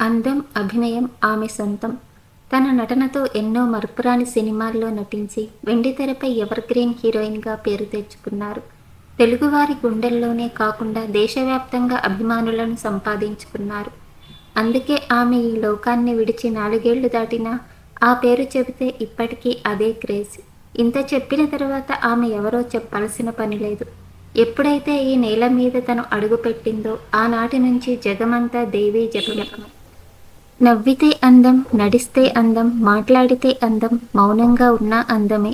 అందం అభినయం ఆమె సొంతం. తన నటనతో ఎన్నో మరపురాని సినిమాల్లో నటించి వెండితెరపై ఎవర్ గ్రీన్ హీరోయిన్గా పేరు తెచ్చుకున్నారు. తెలుగువారి గుండెల్లోనే కాకుండా దేశవ్యాప్తంగా అభిమానులను సంపాదించుకున్నారు. అందుకే ఆమె ఈ లోకాన్ని విడిచి నాలుగేళ్ళు దాటినా ఆ పేరు చెబితే ఇప్పటికీ అదే క్రేజ్. ఇంత చెప్పిన తర్వాత ఆమె ఎవరో చెప్పాల్సిన పని లేదు. ఎప్పుడైతే ఈ నేల మీద తను అడుగుపెట్టిందో ఆనాటి నుంచి జగమంతా దేవీ జపమే నవ్వితే అందం నడిస్తే అందం మాట్లాడితే అందం మౌనంగా ఉన్న అందమే.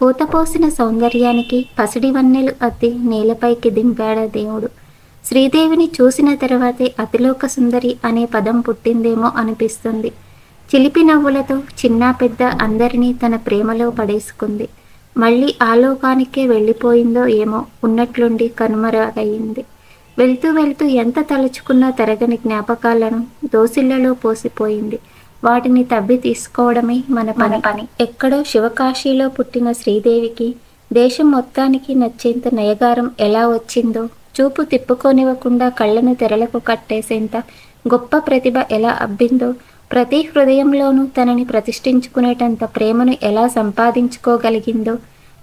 పూతపోసిన సౌందర్యానికి పసిడి వన్నెలు అద్ది నేలపైకి దింపాడ దేవుడు. శ్రీదేవిని చూసిన తర్వాతే అతిలోక సుందరి అనే పదం పుట్టిందేమో అనిపిస్తుంది. చిలిపి నవ్వులతో చిన్న పెద్ద అందరినీ తన ప్రేమలో పడేసుకుంది. మళ్ళీ ఆలోకానికే వెళ్ళిపోయిందో ఏమో ఉన్నట్లుండి కనుమరుగయింది వెళ్తూ వెళ్తూ ఎంత తలుచుకున్నా తరగని జ్ఞాపకాలను దోసిళ్ళలో పోసిపోయింది. వాటిని తవ్వి తీసుకోవడమే మన పని. పని. ఎక్కడో శివకాశీలో పుట్టిన శ్రీదేవికి దేశం మొత్తానికి నచ్చేంత నయగారం ఎలా వచ్చిందో చూపు తిప్పుకోనివ్వకుండా కళ్ళను తెరలకు కట్టేసేంత గొప్ప ప్రతిభ ఎలా అబ్బిందో ప్రతి హృదయంలోనూ తనని ప్రతిష్ఠించుకునేటంత ప్రేమను ఎలా సంపాదించుకోగలిగిందో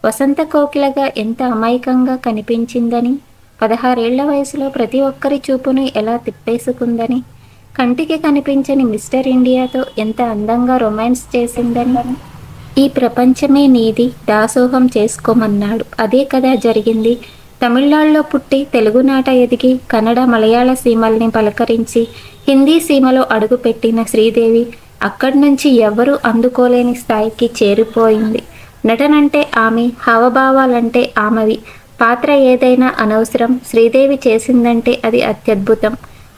వసంత కోకిలగా ఎంత అమాయకంగా కనిపించిందని పదహారేళ్ళ వయసులో ప్రతి ఒక్కరి చూపును ఎలా తిప్పేసుకుందని కంటికి కనిపించని మిస్టర్ ఇండియాతో ఎంత అందంగా రొమాన్స్ చేసిందని. ఈ ప్రపంచమే నీది దాసోహం చేసుకోమన్నాడు. అదే కదా జరిగింది. తమిళనాడులో పుట్టి తెలుగునాట ఎదిగి కన్నడ మలయాళ సీమల్ని పలకరించి హిందీ సీమలో అడుగుపెట్టిన శ్రీదేవి అక్కడి నుంచి ఎవరూ అందుకోలేని స్థాయికి చేరిపోయింది. నటనంటే ఆమె హావభావాలంటే ఆమెవి. పాత్ర ఏదైనా అనవసరం. శ్రీదేవి చేసిందంటే అది అత్యద్భుతం.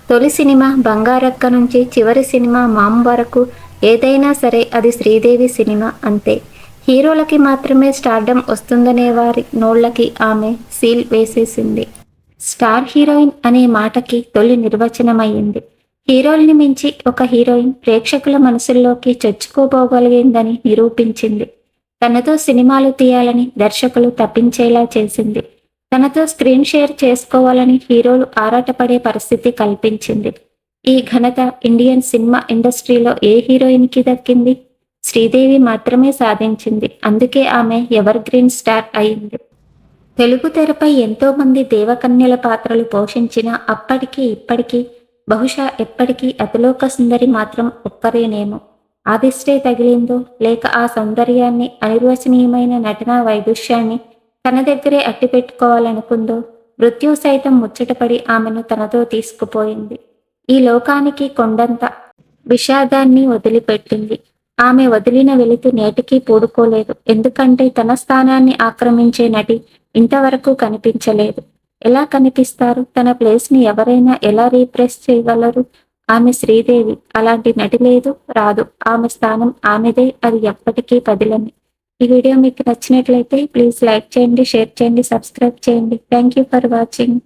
తొలి సినిమా బంగారక్క నుంచి చివరి సినిమా మామ్ వరకు. ఏదైనా సరే అది శ్రీదేవి సినిమా అంతే. హీరోలకి మాత్రమే స్టార్డమ్ వస్తుందనే వారి నోళ్ళకి ఆమె సీల్ వేసేసింది. స్టార్ హీరోయిన్ అనే మాటకి తొలి నిర్వచనమయ్యింది. హీరోల్ని మించి ఒక హీరోయిన్ ప్రేక్షకుల మనసుల్లోకి చొచ్చుకోబోగలిగిందని నిరూపించింది. తనతో సినిమాలు తీయాలని దర్శకులు తప్పించేలా చేసింది. తనతో స్క్రీన్ షేర్ చేసుకోవాలని హీరోలు ఆరాటపడే పరిస్థితి కల్పించింది. ఈ ఘనత ఇండియన్ సినిమా ఇండస్ట్రీలో ఏ హీరోయిన్కి దక్కింది? శ్రీదేవి మాత్రమే సాధించింది. అందుకే ఆమె ఎవర్ గ్రీన్ స్టార్ అయింది. తెలుగు తెరపై ఎంతో మంది దేవకన్యల పాత్రలు పోషించిన అప్పటికి ఇప్పటికీ బహుశా ఎప్పటికీ అతిలోక సుందరి మాత్రం ఒక్కరేనేమో. ఆదిష్టే తగిలిందో లేక ఆ సౌందర్యాన్ని అనిర్వచనీయమైన నటనా వైదుష్యాన్ని తన దగ్గరే అట్టిపెట్టుకోవాలనుకుందో మృత్యు సైతం ముచ్చటపడి ఆమెను తనతో తీసుకుపోయింది. ఈ లోకానికి కొండంత విషాదాన్ని వదిలిపెట్టింది. ఆమె వదిలిన వెలితి నేటికి పూడుకోలేదు. ఎందుకంటే తన స్థానాన్ని ఆక్రమించే నటి ఇంతవరకు కనిపించలేదు. ఎలా కనిపిస్తారు? తన ప్లేస్ని ఎవరైనా ఎలా రీప్రెస్ చేయగలరు? ఆమె శ్రీదేవి అలాంటి నటి లేదు రాదు. ఆమె స్థానం ఆమెదే అది ఎప్పటికీ పదిలని ఈ వీడియో మీకు నచ్చినట్లయితే ప్లీజ్ లైక్ చేయండి షేర్ చేయండి సబ్స్క్రైబ్ చేయండి. Thank you for watching.